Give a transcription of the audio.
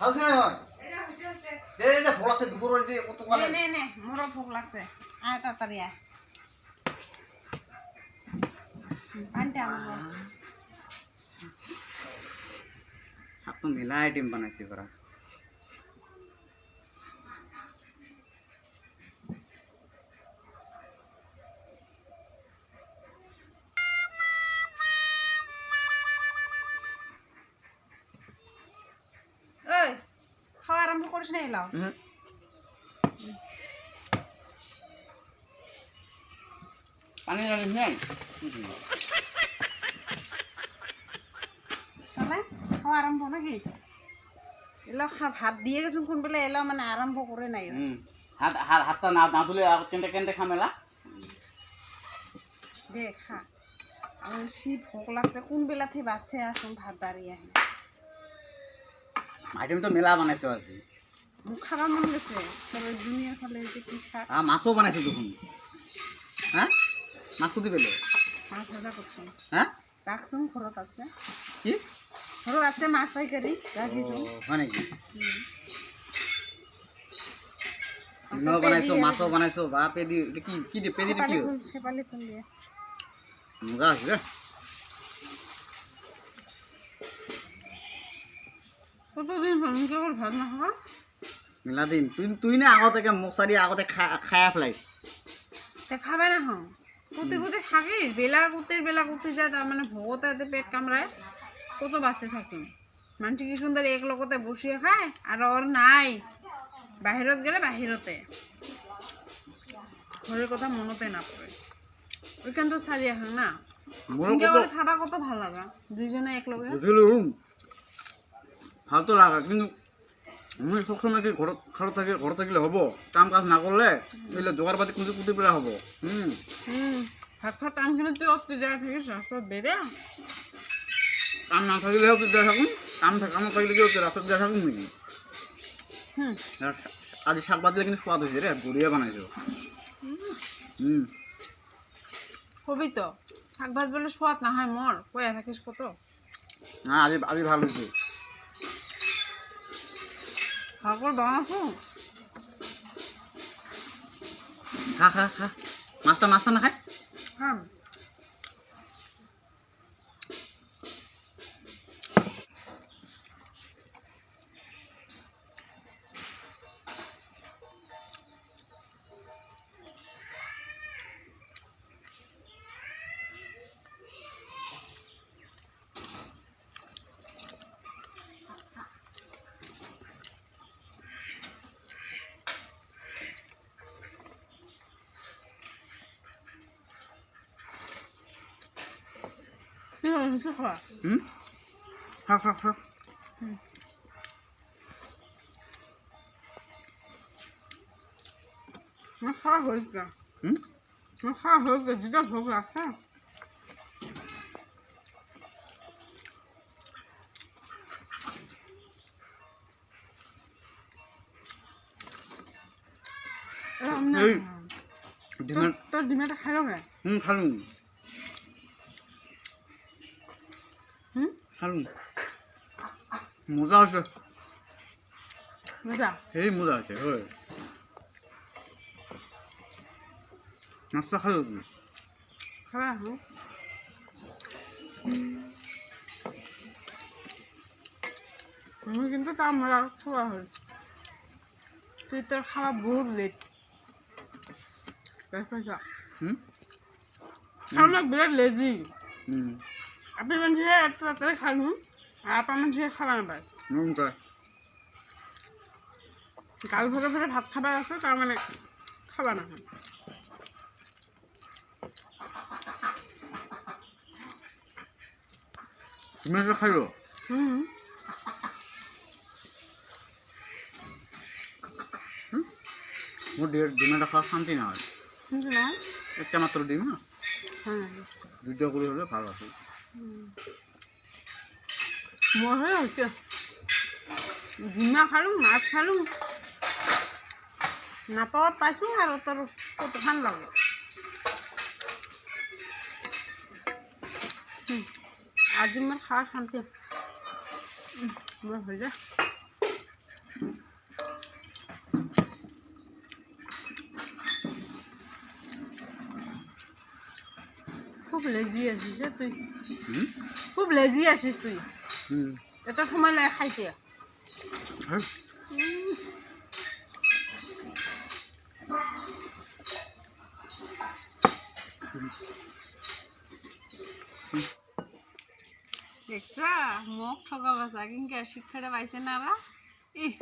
হাউছে না হয়? দে দে দে ফল আছে দুপুরের যে কত কালে। নে নে মোরও ভোক লাগছে। আয় তাড়াতাড়ি আয় পানিটা আনব। সব তো মেলা আইটেম বানাইছি ওরা আরম্ভ করিস না এলাও পানি জানিস না? তাহলে খাওয়া আরম্ভ নাকি ভাত দিয়ে গেছো কোন বেলা এলো মানে আরম্ভ করে নাই হুম। হাত হাত হাতটা না না ধুলে আর কেনতে কেনতে খামেলা দে খা। আমার সি ভোক লাগছে। কোন বেলা থেকে বাচ্চা আসুন ভাত দাঁড়িয়ে আইটেম তো মেলা বানাইছে আজি মুখ খাবা মন গেছে তবে দুনিয়ার ফলে যে কি খা আর মাছও বানাইছে দেখুন হ্যাঁ? মাছ কুদি পেলে? মাছ ভাজা করছ। হ্যাঁ? রাখছুন ঘরত আছে। কি? ঘরত আছে মাছ পাইকারি রাখিছো হয় নাকি? ডিমও বানাইছো মাছও বানাইছো বা পেদি কি কি দিয়ে পেদিটা কি? সেপালি ফুল দিয়ে। মজা আছে কতদিন ভাত না খাবা মেলা দিন তুই তুই না আগতে মশারি আগতে খায়া ফেলাই তে খাবে না হ্যাঁ কুতি কুতি থাকি বেলা কুতির বেলা কুতি যায় তার মানে ভগতে এতে পেট কামড়ায় কত বাঁচে থাকি মানুষ কি সুন্দর এক লগতে বসিয়ে খায় আর ওর নাই। বাহিৰত গেলে বাহিৰতে। ঘরের কথা মনতে না পড়ে ওইখান তো চারি আসাং না খাবা কত ভালো লাগা। দুইজনে এক লগে ফালতু লাগা কিন্তু আমি সবসময় কি ঘৰত ঘৰত থাকি ঘৰত থাকিলে হ'ব? কাম কাজ নকৰিলে এইবিলাক জোগাৰ পাতি কুটি কুটি পেলাই হ'ব? হুম? হুম ভাত খোৱা টাইমখিনিত তুই অতি যায় থাকিস ৰাস্তাত বেৰে কাম নাথাকিলেও তেতিয়া থাকোঁ। কাম কাম থাকিলে কি হচ্ছে ৰাস্তাত দিয়া থাকোঁ নেকি? আজি শাক পাতিলে কিন্তু সোৱাদ হৈছে ৰে বঢ়িয়া বনাইছোঁ। হুম। কবি তো শাক ভাত বলে সোৱাদ নাহায় মোৰ কৈ থাকিস কত না আজি আজি ভালো হৈছে। শাকৰ বনাইছো খা খা খা। মাছটা মাছটা নাখায় খাম কি হৈছে খোৱা হুম খা খা খা মোৰ খোৱা হৈছে হুম মোৰ খোৱা হৈছে যেতিয়া ভোক লাগছে এই ডিমাৰ তোর ডিমেটা খাইও না হুম খালোঁ হুম? খালোঁ মজা বুঝা সেই মজা হৈছে হয় মাছটা খালোঁ তুমি? আমি কিন্তু তার মজা খাওয়া হল তুই তোর খাওয়া বহুত লেট হুম? আমরা বিরাট লেজি হুম। আপনি মানুষের এত তাড়াতাড়ি খালুন আর আপনার মানুষের খাবার না পায় গাল ভরে ভরে ভাত খাবার আছে তার মানে খাবা না। তুমি এটা খাইও হুম। মোৰ ডিম ডিম এটা খাওয়া শান্তি না হয় নয় একটা মাত্র ডিম না। হ্যাঁ। দুইটা করে হলে ভালো আছে। মোৰ হৈ হৈছে ডিমা খালোঁ, মাছ খালোঁ নাপাৱত পাইছোঁ আৰু তোৰ কতখান লাগে। আজি মোৰ খাৱাৰ শান্তি মোৰ হৈ যায়। লেজি আছিস রে তুই। খুব লেজি আছিস তুই। এত সময় লাগে খাইতে। হ্যাঁ। দেখছা মোক ঠকা বাসা কিন্তু শিক্ষাটা পাইছে না ইহ।